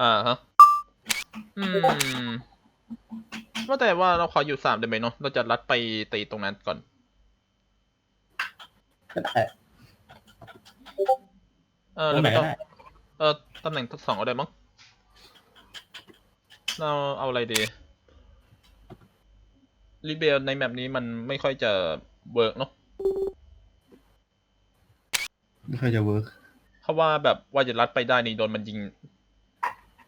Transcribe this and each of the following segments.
อ่าฮะ อืม ว่าแต่ว่าเราขออยู่สามได้ไหมเนาะ เราจะรัดไปตีตรงนั้นก่อน ก็ได้เออตหรรืงอไหนไม่ต้องก็ได้เออตำแหน่งสองเอาได้มั้ง เราเอาอะไรดีรีเบลในแมปนี้มันไม่ค่อยจะเวิร์กเนาะ ไม่ค่อยจะเวิร์กเพราะว่าแบบว่าจะรัดไปได้นี่โดนมันยิง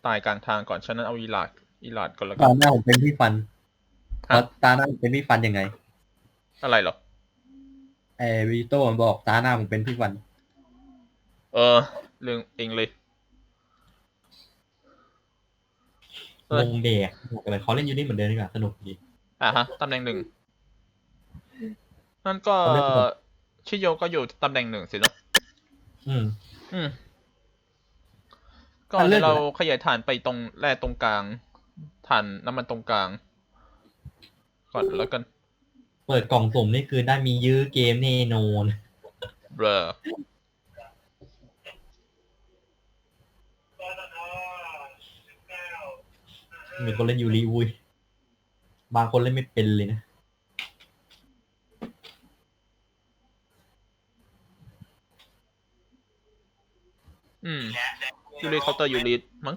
ตายกลางทางก่อนฉะนั้นเอาอีลาดอีลาดก่อนแล้วกัตานหน้าผมเป็นพี่ฟันฮะแล้วตาหน้าผมเป็นพี่ฟันยังไงอะไรเหรอ ไอ้วิโต้มันบอกตาหน้าผมเป็นพี่ฟัน เออเรื่องเองเลย เออ วงเด็กบอกเลยเขาเล่นยูนิตเหมือนเดิมดีกว่าสนุกดี อะฮะตำแหน่งหนึ่งนั่นก็เอาเรื่องก่อนชิโยก็อยู่ตำแหน่งหนึ่งสิเนาะอืม อืม ก็เอาเรื่เดี๋อยงวเราก่อนขยายฐานไปตรงแร่ตรงกลางฐานน้ำมันตรงกลาง ก่อนแล้วกัน เปิดกล่องสุ่มนี่คือได้มียื้อเกมแน่นอนเบลอมีคนเล่นยูริอุ้ยบางคนเล่นไม่เป็นเลยนะ อืม ยูริเคาน์เตอร์ยูริมั้ง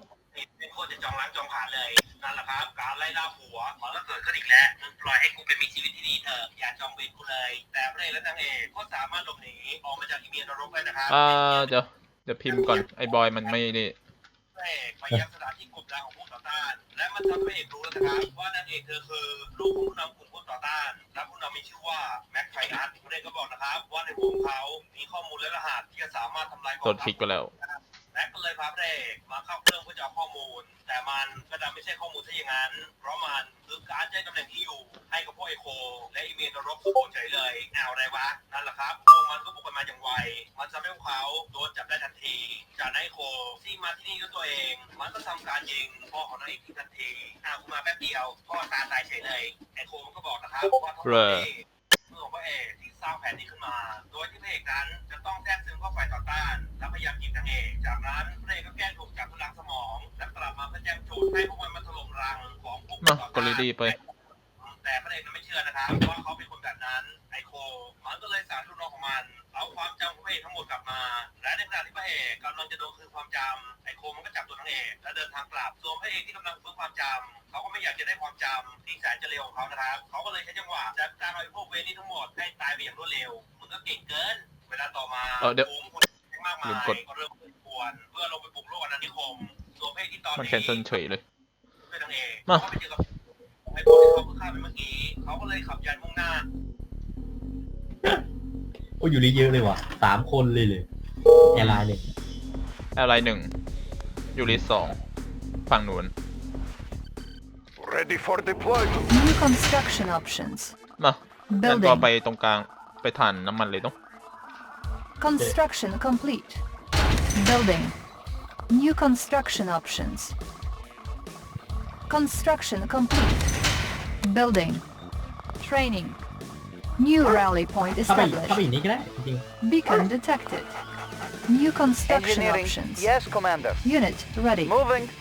เป็นคนจะจองล้างจองผ่านเลยนั่นแหละครับการไล่ล่าผัวมันก็เกิดขึ้นอีกแล้วมึงปล่อยให้กูไปมีชีวิตที่ดีเถอะอย่าจองเวรกูเลย แต่พระเอกและนางเอกก็สามารถหลบหนีออกมาจากอีเมียนรกได้นะครับอ่าเดี๋ยวเดี๋ยวพิมพ์ก่อนไอ้บอยมันไม่นี่พระเอกไปยังสถานที่กบดานของผู้ต่อต้าน และมันทำให้พระเอกรู้แล้วนะครับว่านางเอกเธอคือลูกของผู้นำกลุ่มผู้ต่อต้านและผู้นำมีชื่อว่าแม็กไทอัสพระเอกก็บอกนะครับว่าในวงเขามีข้อมูลและรหัสที่จะสามารถทำลายกโดองนทัคลิกพไปแล้ว และก็เลยพาพระเอกมาเข้าเครื่องเพื่อจะเอาข้อมูล แต่มันก็ดันไม่ใช่ข้อมูลซะอย่างนั้น เพราะมันคือการแจ้งตำแหน่งที่อยู่ ให้กับพวกไอโค และอีเมลนรกสมบูรเฉยเลยแนวอะไรวะ นั่นแหละครับพวกมันก็บุกกันมาอย่างไว มันทำให้พวกเขาโดนจับได้ทันที จากไอโคที่มาที่นี่ด้วยตัวเอง มันก็ทำการยิงพ่อของนางเอกทันทีอ้าวกูมาแป๊บเดียวพ่อตาตายเฉยเลยไอโคมันก็บอกนะครับว่าทั้งหมดนี้ ร้างแผนนี้ขึ้นมา โดยที่พระเอกนั้นจะต้องแทรกซึมเข้าไปต่อต้าน และพยายามจีบนางเอก จากนั้นพระเอกก็แกล้งถูกจับพลังสมอง และกลับมาเพื่อแจ้งโจทย์ให้พวกมันมาถล่มรังของกลุ่มต่อต้านกดดีไป แต่พระเอกนั้นไม่เชื่อนะครับว่าเขาเป็นคนแบบนั้นไอโค มันก็เลยสารลูกน้องของมันเอาความจำของพระเอกทั้งหมดกลับมา และในขณะที่พระเอกกำลังจะโดนคืนความจำไอโคมันก็จับตัวนางเอกและเดินทางกลับส่วนพระเอกที่กำลังฟื้นความจำเขาก็ไม่อยากจะได้ความจำที่แสนจะเร็วของเขานะครับเขาก็เลยใช้จังหวะจัดการเอาไอ้พวกเวรนี้ทั้งหมดให้ตายไปอย่างรวดเร็วมึงก็เก่งเกิน เวลาต่อมาเออเดี๋ยวฝูงคนมากมาลืยมกดก็เริ่มป่วนเพื่อลงไปปลุกโลกอนันติคมส่วนพระเอกที่ตอนมันนี้ แคนเซิลเฉยเลย ด้วยนางเอกมา เขาไปเจอกับไอ้พวกที่เขา เพิ่งฆ่าไปเมื่อกี้เขาก็เลยขับยันมุ่งหน้า โอ้ยูริเยอะเลยว่ะสามคนเลยเลยแอร์ไลน์เลยอะไรหนึ่งยูริสองฝั่งนู้น Ready for deployment. New construction options. มาแล้วก็ Building. ไปตรงกลางไปฐานน้ำมันเลยเนาะ Construction complete. Building. New construction options. Construction complete. Building. Training. New rally point เข้าไปเข้าไป established. อีกนี้ก็ได้จริง Beacon detected. New construction Engineering. options. Yes, Commander. Unit ready. Moving. ๆ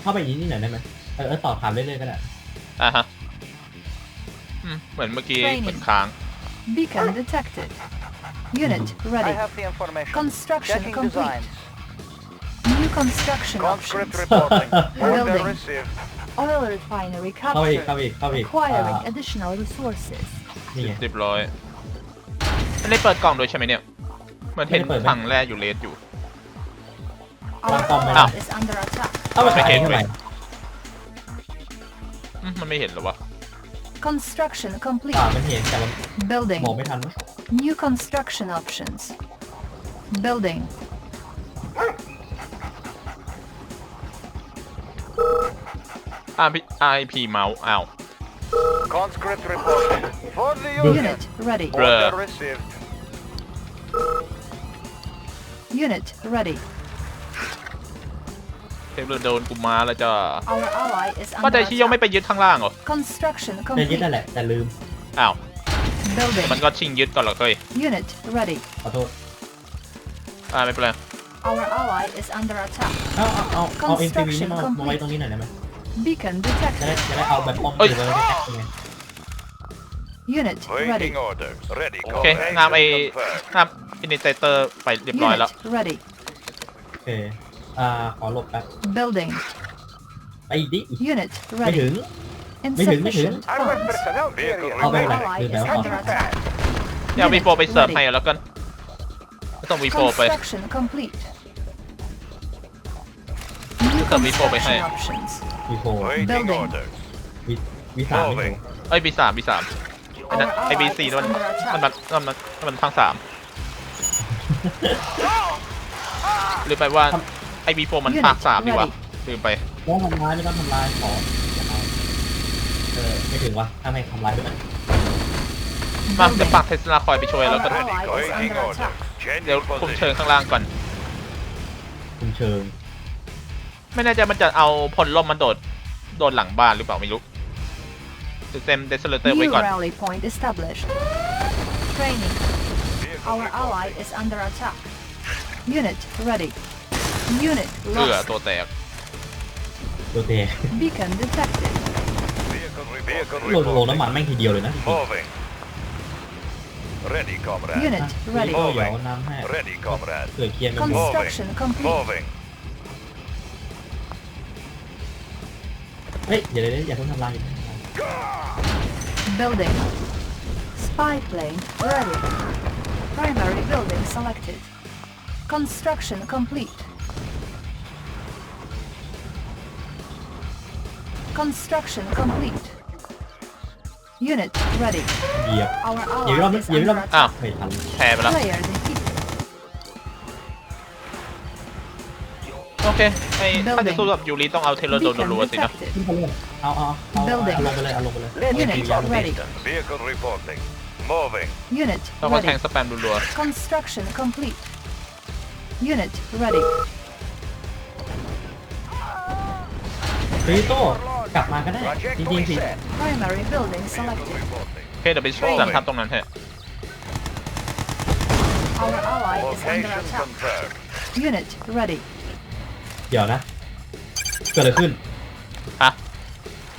เข้าไปอีกนิดหน่อยได้ไหมเออเออต่อถามเรื่อยๆก็ได้ อ่ะฮะ อืม เหมือนเมื่อกี้ Training เหมือนค้าง Beacon detected. Unit I ready. have the information. Construction Checking complete. designs. New construction Conscript options. reporting. Order Building. received. Oil refinery เข้าไปอีก captured. เข้าไปอีกเข้าไปอีก Acquiring อ่า additional resources. นี่ไง เรียบร้อยไม่ได้เปิดกล่องด้วยใช่ไหมเนี่ยเหมันเห็น ไม่ได้เปิดไหม ถังแร่อยู่เลสอยู่ Our Welcome, ally ma'am. is under attack. เข้าไป ไม่ ขาย เห็น เท่าไหร่ อืมมันไม่เห็นเหรอวะ Construction อ่า complete. มันเห็นแต่มัน Building. มองไม่ทันมั้ง New construction options. Building. RP RIP เมาส์อ้าว Conscript reporting. For the Building. unit. Unit ready. Order Bruh. received. Unit ready. เทปโดนกูมาแล้วจ้ะ Our ally is ว่า under แต่ชิโยไม่ attack. ไปยึดข้างล่างเหรอ Construction จะยึด complete. นั่นแหละแต่ลืมอ้าว Building. มันก็ชิงยึดก่อนเหรอเฮ้ย Unit ready. ขอโทษอ่าไม่เป็นไร Our ally is under attack. เอาเอาเอาเอา MTV นี่มามาไว้ตรงนี้หน่อยได้ไหม Beacon จะได้ detected. จะได้เอาแบบป้อม เอ้ย ปืนไว้ใกล้ๆไง Unit ready. Waiting orders. Ready. โอเค งามไอ้ Confirmed. งามอินิเตเตอร์ไปเรียบร้อยแล้ว Unit ready. โอเค อ่า ขอหลบแป๊บ Building. ไปอีกดิ Unit ไม่ถึ ready. ง ไม่ถึง ไม่ถึง Insufficient Armored funds. personnel Oh, carrier. Our wait, wait, ally wait, is wait. under attack. เดี๋ยววีโฟไปเสิร์ฟให้แล้วกันไม่ต้องวีโฟไป Construction complete. New Come before we construction hang. options. วีโฟ Waiting Building. orders. วีวีสามไม่ Moving. ถูกเอ้ยบีสามบีสามไอ้นั่น Our ไอ้บี ally สี่ is นั่นมัน under มัน attack. มันมันมันมันพังสามลืมไปว่าไอ้บีโฟมันภาคสามดีกว่าลืมไปต้องทำลายไม่ต้องทำลายขออย่าเอาเออไม่ถึงวะถ้าไม่ทำลายด้วยมาเดี๋ยวฝากเทสลาคอยไปช่วยแล้วก็ Our ally is Waiting under orders. attack. เดี๋ยว Changing คุมเชิง position. ข้างล่างก่อน คุมเชิง ไม่แน่ใจมันจะเอาพลล่มมันโดด โดนหลังบ้านหรือเปล่าไม่รู้เต็มเดสเลเตอร์ไว้ New ก่อน rally point established. Training. Vehicle Our ally reporting. is under attack. Unit ready. Unit เอือ lost. ตัวแตก ตัวเตะ Beacon detected. Vehicle reporting. โหลดโหลดน้ำมันแม่งทีเดียวเลยนะ Moving. Ready, comrade. Unit รี ready. โต้เดี๋ยวน้ำให้ Ready, comrade. เกิดเคลียร์ไม่หมด Construction complete. Moving. เฮ้ยเดี๋ยวเดี๋ยวอย่าเพิ่งทำลายอย่าเพิ่งทำลาย Building. Spy plane ready. Primary building selected. Construction complete. Construction complete. Unit ready. เหยียบ Our เหยียบรอบ ally นึง is เหยียบรอบ under อ้าว attack. ไม่ทัน แพ้ไปแล้ว Player โอเคไอ้ถ้าจะสู้กับยูริต้องเอาเทเลโดน Beacon รัวๆสินะ detected. ขึ้นไปเลยเอาเอาเอาเอา Building เอาลงไปเลยเอาลงไปเลย Unit ready. Vehicle reporting. Moving. Unit ต้องมาแทง ready. สแปมรัว Construction complete. Unit ready. รีโต้กลับมาก็ได้จริงๆสิ Primary building selected. Reporting. ๆโอเคเดี๋ยวไปสั่งทับตรงนั้นเถอะ Our ally is under Location attack. confirmed. Unit ready. เดี๋ยวนะ เกิดอะไรขึ้นฮะ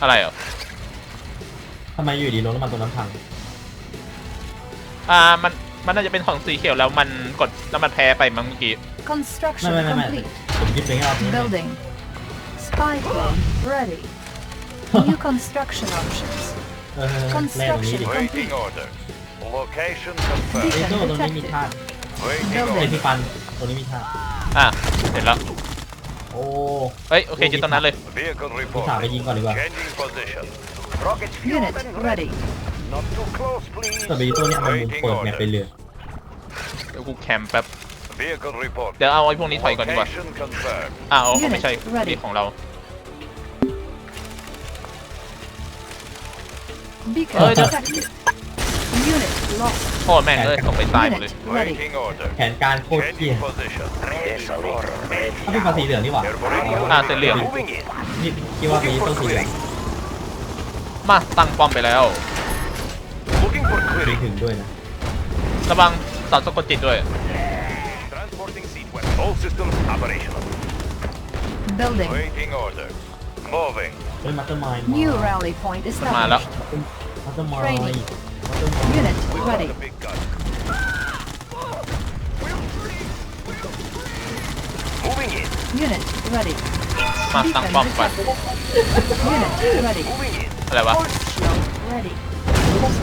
อะไรเหรอทำไมอยู่ดีรถน้ำมันตัวนั้นพังอ่ามันมันน่าจะเป็นของสีเขียวแล้วมันกดแล้วมันแพ้ไปมั้งเมื่อกี้ Construction ไม่ไม่ไม่ไม่ complete. ผมยึดไปแค่รอบนี้ Building. Spy plane ready. New construction options. เออแร่ตรงนี้ดิ Waiting orders. Location รี confirmed. โต้ตรงนี้มีท่า Waiting ไอ orders. พี่ปันตรงนี้มีท่าอะเห็นแล้ว โอ้ เฮ้ย โอเคยึดตรงนั้นเลย Vehicle พี่สาวไป reporting. ยิงก่อนดีกว่า Changing position. Rockets fueled Unit and ready. Not too close, please. แต่รีโต้เนี่ยมันมุมเปิดแมปไปเลย เดี๋ยวกูแคมป์แป๊บ Vehicle report. เดี๋ยวเอาไอ้พวกนี้ถอยก่อนดีกว่า Location confirmed. อ้าวเอาไม่ใช่ Unit ready นี่ของเรา Beacon Oh, no. detected. Unit lost. โอ้แม่งเลยต้องไปตายหมดเลย Unit ready. Waiting order. แผนการโคตรเที่ย Changing position. ถ้าเป็นภาษีเหลืองนี่หว่าอ่าเส้นเหลือง Moving in. นี่คิดว่ารีโต้สีเหลืองมาตั้งป้อมไปแล้ว Looking for มี clearing. ถึงด้วยนะ ระวังสารสะกดจิตด้วย Transporting sequence. All systems operational. Building. Waiting order. Moving. เฮ้ยมัตเตอร์มาย New rally point มาแล้ว established. มัตเตอร์มาย Training. มัตเตอร์มาย Unit We got ready. the big gun. Moving in. Unit ready. มาตั้งป้อมก่อน Unit ready. Moving in. อะไรวะ Force shield ready.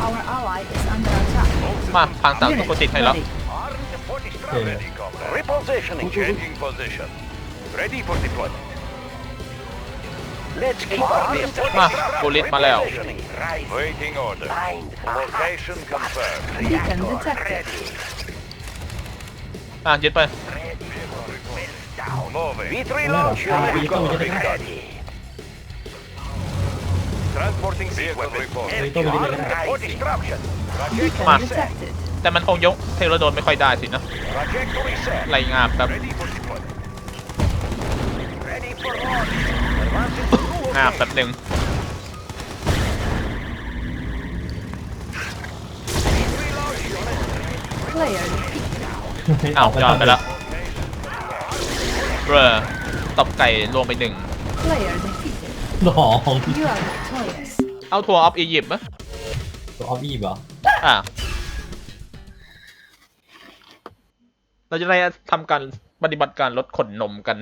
Our ally is under attack. All มา systems พังสารสะ Unit กดจิตให้แล้ว ready. Armed for Okay. destruction. Ready, comrade. Repositioning. Changing position. Ready for deployment. Let's keep our มาบูลิตมาแล้ว Waiting order. Location confirmed. Beacon detected. อะยึดไป Moving. V3 launch unit Big gun. Transporting sequence report. รีโต้ไปดีเลยก็ได้ For disruption. Beacon Ma. detected. แต่มันคงยกเทเลโดนไม่ค่อยได้สินะ Trajectory set. ไล่งามครับ Ready for deployment. Ready for launch. Advancing to new งาม objective. แป๊บหนึ่ง Player defeated. อ้าวจอดไปแล้วเบรอตบไก่ลงไปหนึ่ง Player defeated. หลอง You are victorious. เอาทัวร์ออฟอียิปต์ไหมตัวออฟอีบเหรออะเราจะได้ทำการปฏิบัติการลดขนนมกัน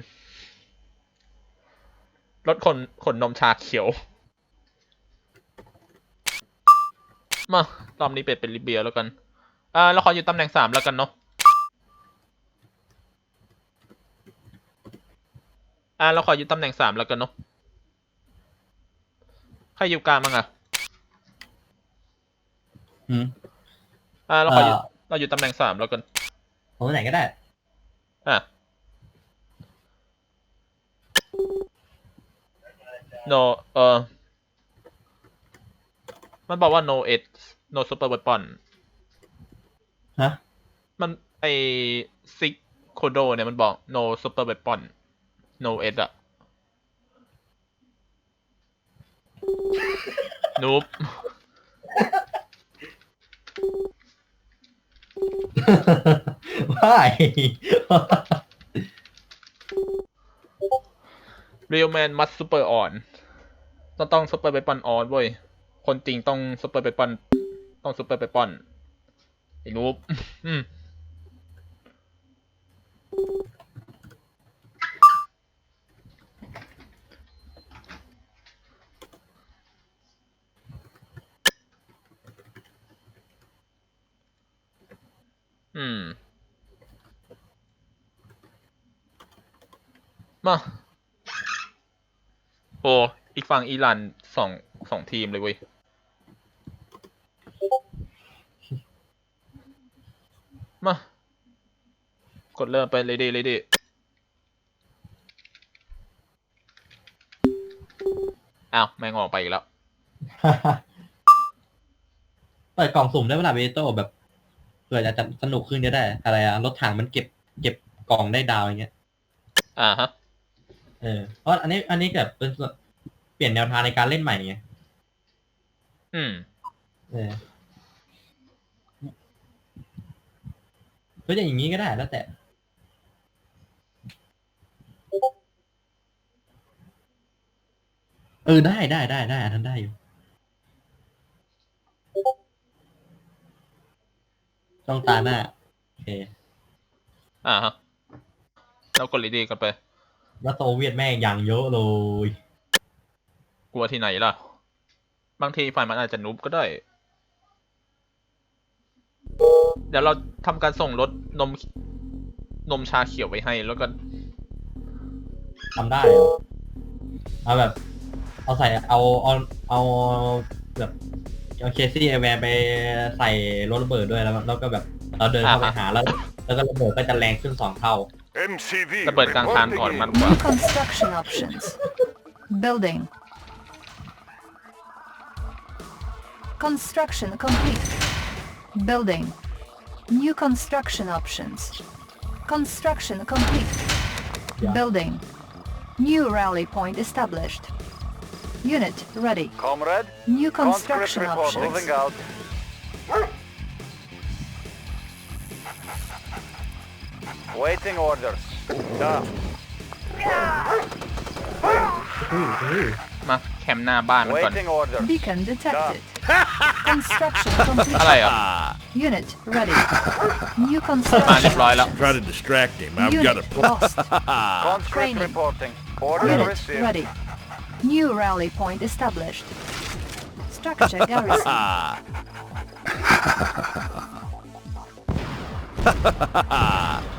ลดขนขนนมชาเขียว มารอบนี้เป็ดเป็นลิเบียแล้วกัน อ่าเราขออยู่ตำแหน่งสามแล้วกันเนาะ อ่าเราขออยู่ตำแหน่งสามแล้วกันเนาะ ใครอยู่กลางบ้างอะหืมอ่าเราขออยู่เอ่อเราอยู่ตำแหน่งสามแล้วกัน ผมไหนก็ได้ อะ no เออมันบอกว่า no it no super weapon ฮะ มันไอซิกโคโดเนี่ยมันบอก no super weapon no it อะนูบว้าย เรียลแมนมัสซูเปอร์อ่อนต้องต้องซูเปอร์ไปปอนออนเว้ย คนจริงต้องซูเปอร์ไปปอนต้องซูเปอร์ไปปอนไอ้นูบอืมมา โอ้อีกฝั่งอิหร่านสองสองทีมเลยเว้ย มา กดเริ่มไปเลยดิเลยดิอ้าว แม่งออกไปอีกแล้ว เปิดกล่องสุ่มได้เวลาเบโต้แบบเผื่อจะสนุกขึ้นก็ได้ อะไรอะรถถังมันเก็บ เก็บกล่องได้ดาวอย่างเงี้ย อ่าฮะ เออเพราะอันนี้อันนี้แบบเป็นส่วนเปลี่ยนแนวทางในการเล่นใหม่ไงอืม เออก็จะอย่างนี้ก็ได้แล้วแต่ เออได้ได้ได้ได้อันนั้นได้อยู่ต้องตาหน้า โอเค อ่าฮะเรากดเลยดีกันไป แล้วโซเวียตแม่งอย่างเยอะเลย กลัวที่ไหนล่ะ บางทีฝ่ายมันอาจจะนุบก็ได้ เดี๋ยวเราทำการส่งรถนมนมชาเขียวไว้ให้ แล้วก็ทำได้เหรอเอาแบบ เอาใส่เอาเอาเอาแบบเอาเคซี่ไอแวนไปใส่รถระเบิดด้วยแล้วแล้วก็แบบ เราเดินเข้าไปอ่าฮะหาแล้ว แล้วก็ระเบิดก็จะแรงขึ้นสองเท่า MCV ระเบิดกลางคานก่อน reporting มัน in. กว่า New construction options. Building. Construction complete. Building. New construction options. Construction complete. Yeah. Building. New rally point established. Unit ready. Comrade, New conscript construction report options. moving out. Waiting orders. Yeah. มาแคมป์หน้าบ้านมันก่อน Waiting orders. Beacon detected. Construction อะไร complete. อ่ะ Unit ready. New มาเรียบ construction. ร้อยแล้ว Try to distract him. I've got Unit a lost. Conscript Training. reporting. Order Unit received. ready. New rally point established. Structure garrison.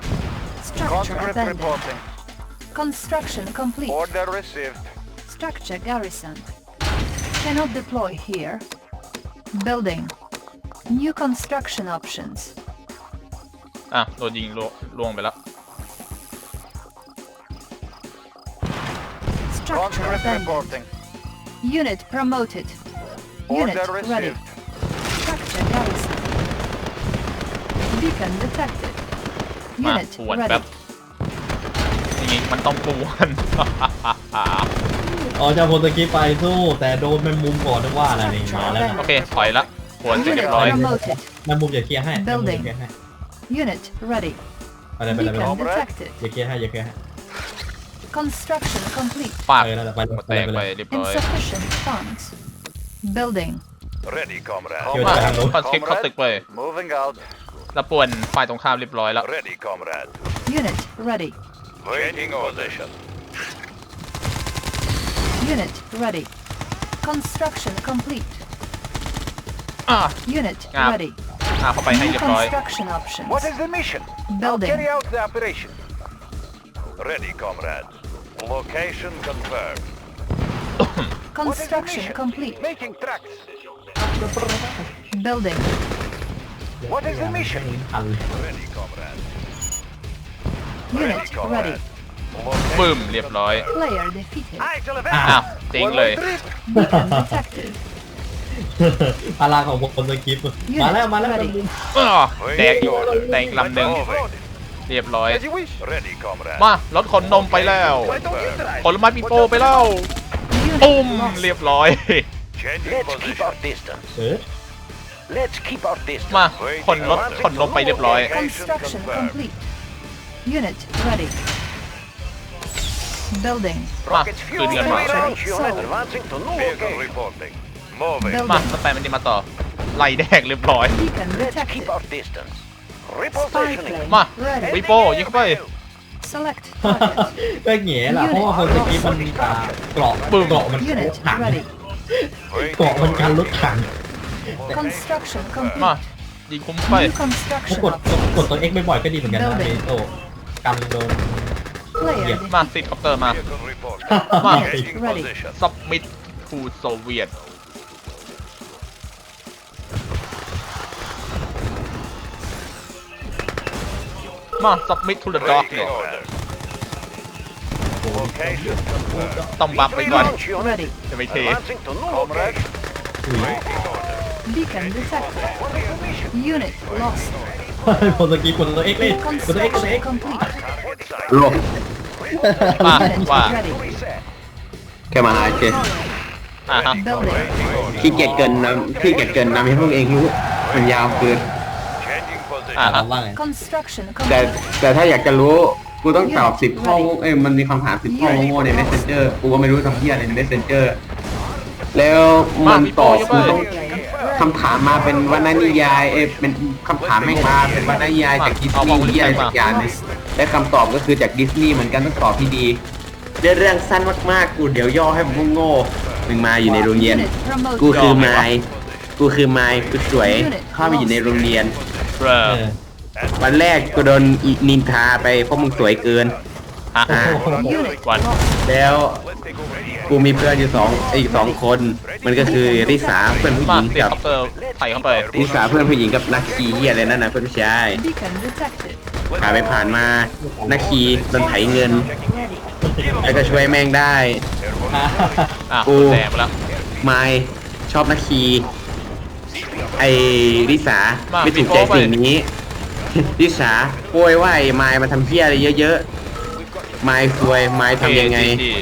Structure Conscript abandoned. reporting. Construction complete. Order received. Structure garrison. Cannot deploy here. Building. New construction options. อะโดนยิงลวงล่วงไปแล้ว Structure Conscript abandoned. reporting. Unit promoted. Unit Order ready. received. Structure garrison. Beacon detected. มา Unit ปวนแป๊บ ready. อย่างงี้มันต้องปวนอ๋อจะโพสกิปไปสู้ แต่โดนแมงมุมก่อนนึกว่าอะไรนี่มาแล้วนะโอเคถอยละปวนเสร็จเรีย Unit บร้อย promoted. แมงมุมอย่าเคลียร์ให้แมงมุมอย่า Building. เคลียร์ให้ Unit ready. ไปเลยไปเลยไปเลย Beacon Comrade. detected. อย่าเคลียร์ให้อย่าเคลียร์ให้ Construction complete. ปากเออนั่นแหละไปเลยหมดแตกไปไปเลยเรียบร้อย Insufficient funds. Building. Ready, comrade. เดี๋ยวมาจะทางโน้นคอนสคริปเข้าตึกไป Moving out. แล้วป่วนฝ่ายตรงข้ามเรียบร้อยแล้ว Ready, comrade. Unit ready. Waiting position. Unit ready. Construction complete. อ่ะ Unit Ah. ready. อ่ะเข้าไปให้ New เรียบร้อย construction options. What is the mission? Building. Carry out the operation. Ready, comrade. Location confirmed. What is the Construction mission? complete. Making tracks. Building. What is the mission? ทัน Ready, comrade. Unit Ready, comrade. ready. บึ้มเรียบร้อย Player defeated. I shall อ้าว avenge. เจ๊งเลย Beacon detected. พลังของคนสกิปต์มาแล้วมาแล้ว Ready. อ้อแดกอยู่แดงลำหนึ่ง Moving. เรียบร้อย As you wish. Ready, comrade. มารถขนนมไปแล้ว Why don't you try? ผลไม้ปีโป้ไปแล้ว Unit ปุ้ม lost. เรียบร้อย Changing Let's keep position. our distance. เออ Let's keep our distance. มาขนรถขนนมไปเรียบร้อย Construction complete. Unit ready. Building. มา Rockets คืน fuel เงินมา ready. Launch So- unit advancing to new Vehicle location. reporting. Moving. Building. มาสแปมมันดีมาต่อไล่แดกเรียบร้อย Beacon Let's detected. keep our distance. Spy Repositioning. plane มา ready. วิโป้ยิงเข้าไป Select target. ก็แง่ล่ะเพราะว่าคนสกิปต์มันอ่าเกราะบึ้ม เกราะมัน Unit ถัง ready. Waiting เกราะมันการรถ orders. ถัง Construction มา complete. ยิงคุ้มไป New ถ้า construction กดกด options. กดตัว X บ่อยๆก็ดีเหมือนกันนะ Building เบโตกันโดน Player มา defeated. ซิดคอปเตอร์มา Vehicle reporting. มา Changing Ready. position. ซับมิดทูโซเวียต มาซับมิดทูเดอะด็อก Waiting เนี่ย orders. Location confirmed. ต้องบัฟไปก่อน Launch unit Ready. จะไม่เท advancing to new Comrade. location. Waiting orders. Beacon detected. What is the mission? Unit lost. คนสกิปต์กดตัว X เลย กดตัว X กดตัว Construction X complete. Target sight. รวบมา Unit ว่า ready. Reset. แค่มาหาเจอ่าฮะ Building. Waiting orders. ขี้เกียจเกินนะขี้เกียจเกินนะให้พวกเองรู้มันยาวเกิน Changing position. อ่าถาฮะมว่าไง Construction แต่ complete. แต่ถ้าอยากจะรู้กูต้องตอบสิบข้อเอ้ยมันมีคำถามสิบข้อโง่ๆใน messenger กูก็ไม่รู้ทำเพี้ยอะไรใน messenger แล้วมันตอบกูต้อง คำถามมาเป็นวรรณนิยายเอ้ยเป็นคำถามแม่งมาเป็นวรรณนิยายจากดิสนีย์ที่อะไรสักอย่างหนึงและคำตอบก็คือจากดิสนีย์เหมือนกันต้องตอบที่ดีเรื่องเรื่องสั้นมากๆ กูเดี๋ยวย่อให้มึงโง่ๆมึงมาอยู่ในโรงเรียน Unit กู promoted. คือไม้กูคือไม้กูสวยเข้าไปอยู่ในโรงเรียนเบรอเออวันแรกกูโดนอีนินทาไปเพราะมึงสวยเกิน ฮะอ่า Unit One. lost. แล้ว Let's take over here. กูมีเพื่อนอยู่สองอีกสองคน มันก็คือริสาเพื่อนผู้หมาญิงซิดกับคอปเตอร์ใส่เข้าไปริสาเพื่อนผู้หญิงกับนักขี่เหียอะไรนั่นนะเพื่อนผู้ชาย Beacon detected. ผ่านไปผ่านมานักขี่โดนไถเงิน Ready. แล้วก็ช่วยแม่งได้ อ่าอะกูแดงไปแล้ว ไม้ชอบนักขี่ไอ้ริสามาไม่ถูกใจพี่โป๊ไปสิ่งนี้ ริสาโวยว่าไอ้ไม้มาทำเพี้ยอะไรเยอะๆ ไม้ซวยไม้ทำยังไงดีดี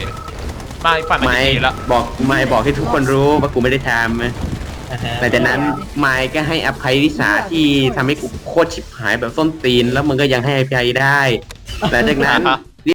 มาอีกฝ่ายมันไม้จะดีแล้วบอกไม้บอกให้ทุกคนรู้ว่ากูไม่ได้ทำหลังจากนั้นไมค์ก็ให้อภัยลิสาที่ทำให้กูโคตรชิบหายแบบส้นตีน แล้วมึงก็ยังให้อภัยได้หลังจากนั้น